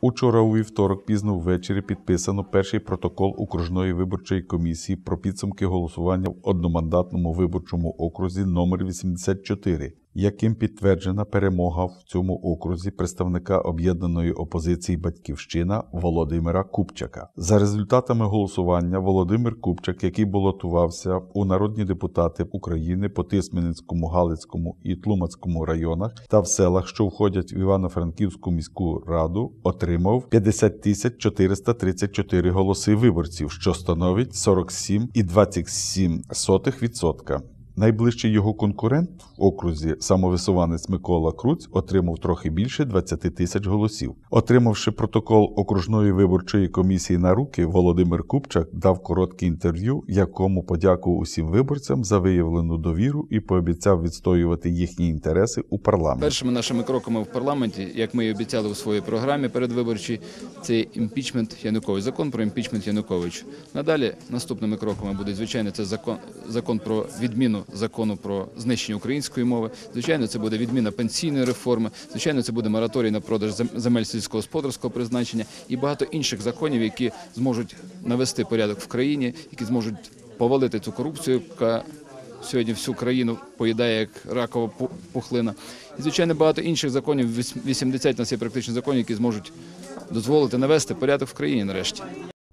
Учора у вівторок пізно ввечері підписано перший протокол окружної виборчої комісії про підсумки голосування в одномандатному виборчому окрузі номер 84, яким підтверджена перемога в цьому окрузі представника об'єднаної опозиції Батьківщина Володимира Купчака. За результатами голосування Володимир Купчак, який балотувався у народні депутати України по Тисменницькому, Галицькому і Тлумацькому районах та в селах, що входять в Івано-Франківську міську раду, отримав 50 тисяч 434 голоси виборців, що становить 47,27%. Найближчий його конкурент в окрузі самовисуванець Микола Круць отримав трохи більше 20 тисяч голосів. Отримавши протокол окружної виборчої комісії на руки, Володимир Купчак дав коротке інтерв'ю, якому подякував усім виборцям за виявлену довіру і пообіцяв відстоювати їхні інтереси у парламенті. Першими нашими кроками в парламенті, як ми і обіцяли у своїй програмі передвиборчій, це імпічмент Янукович, закон про імпічмент Янукович. Надалі наступними кроками буде звичайно це закон, закон про відміну закону про знищення української мови. Звичайно, це буде відміна пенсійної реформи. Звичайно, це буде мораторій на продаж зем- земель сільськогосподарського призначення і багато інших законів, які зможуть навести порядок в країні, які зможуть повалити цю корупцію, яка сьогодні всю країну поїдає як ракова пу- пухлина. І звичайно, багато інших законів. віс- 80 у нас є практично законів, які зможуть дозволити навести порядок в країні нарешті.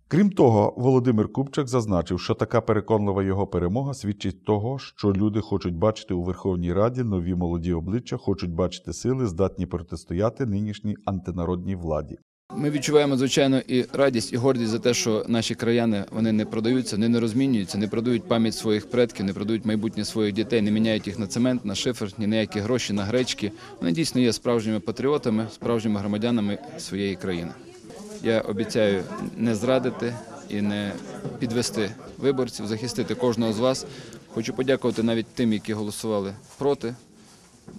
Крім того, Володимир Купчак зазначив, що така переконлива його перемога свідчить того, що люди хочуть бачити у Верховній Раді нові молоді обличчя, хочуть бачити сили, здатні протистояти нинішній антинародній владі. Ми відчуваємо звичайно і радість, і гордість за те, що наші краяни вони не продаються, вони не розмінюються, не продають пам'ять своїх предків, не продають майбутнє своїх дітей, не міняють їх на цемент, на шифер, ні на які гроші, на гречки. Вони дійсно є справжніми патріотами, справжніми громадянами своєї країни. Я обіцяю не зрадити і не підвести виборців, захистити кожного з вас. Хочу подякувати навіть тим, які голосували проти.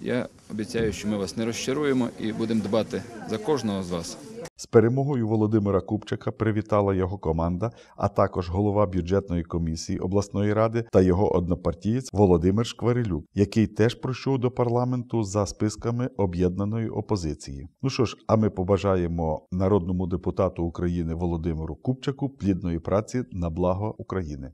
Я обіцяю, що ми вас не розчаруємо і будемо дбати за кожного з вас. З перемогою Володимира Купчака привітала його команда, а також голова бюджетної комісії обласної ради та його однопартієць Володимир Шкварилюк, який теж пройшов до парламенту за списками об'єднаної опозиції. Ну що ж, а ми побажаємо народному депутату України Володимиру Купчаку плідної праці на благо України.